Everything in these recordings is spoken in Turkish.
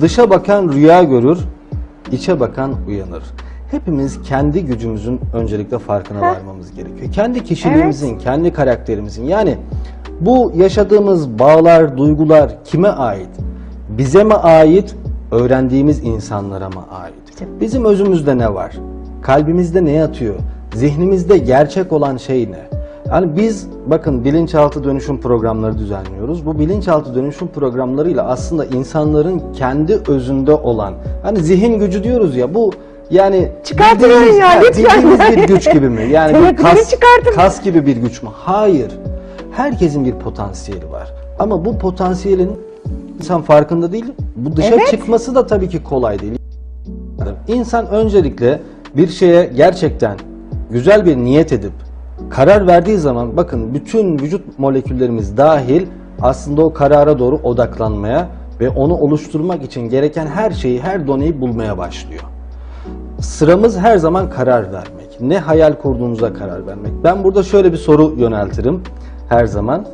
Dışa bakan rüya görür, içe bakan uyanır. Hepimiz kendi gücümüzün öncelikle farkına varmamız gerekiyor. Kendi kişiliğimizin, kendi karakterimizin. Yani bu yaşadığımız bağlar, duygular kime ait? Bize mi ait? Öğrendiğimiz insanlara mı ait? Bizim özümüzde ne var? Kalbimizde ne yatıyor? Zihnimizde gerçek olan şey ne? Yani biz bakın bilinçaltı dönüşüm programları düzenliyoruz. Bu bilinçaltı dönüşüm programlarıyla aslında insanların kendi özünde olan hani zihin gücü diyoruz ya bu yani Çıkartın ya, lütfen. bir güç gibi mi? Yani bir kas, kas gibi bir güç mü? Hayır. Herkesin bir potansiyeli var. Ama bu potansiyelin insan farkında değil. Bu dışa Evet. çıkması da tabii ki kolay değil. İnsan öncelikle bir şeye gerçekten güzel bir niyet edip karar verdiği zaman bakın bütün vücut moleküllerimiz dahil aslında o karara doğru odaklanmaya ve onu oluşturmak için gereken her şeyi, her doneyi bulmaya başlıyor. Sıramız her zaman karar vermek. Ne hayal kurduğumuza karar vermek. Ben burada şöyle bir soru yöneltirim her zaman.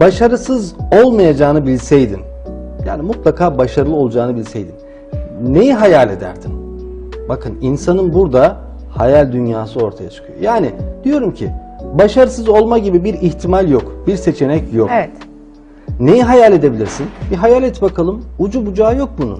Başarısız olmayacağını bilseydin, yani mutlaka başarılı olacağını bilseydin, neyi hayal ederdin? Bakın insanın burada hayal dünyası ortaya çıkıyor. Yani diyorum ki başarısız olma gibi bir ihtimal yok, bir seçenek yok. Evet. Neyi hayal edebilirsin? Bir hayal et bakalım. Ucu bucağı yok bunun.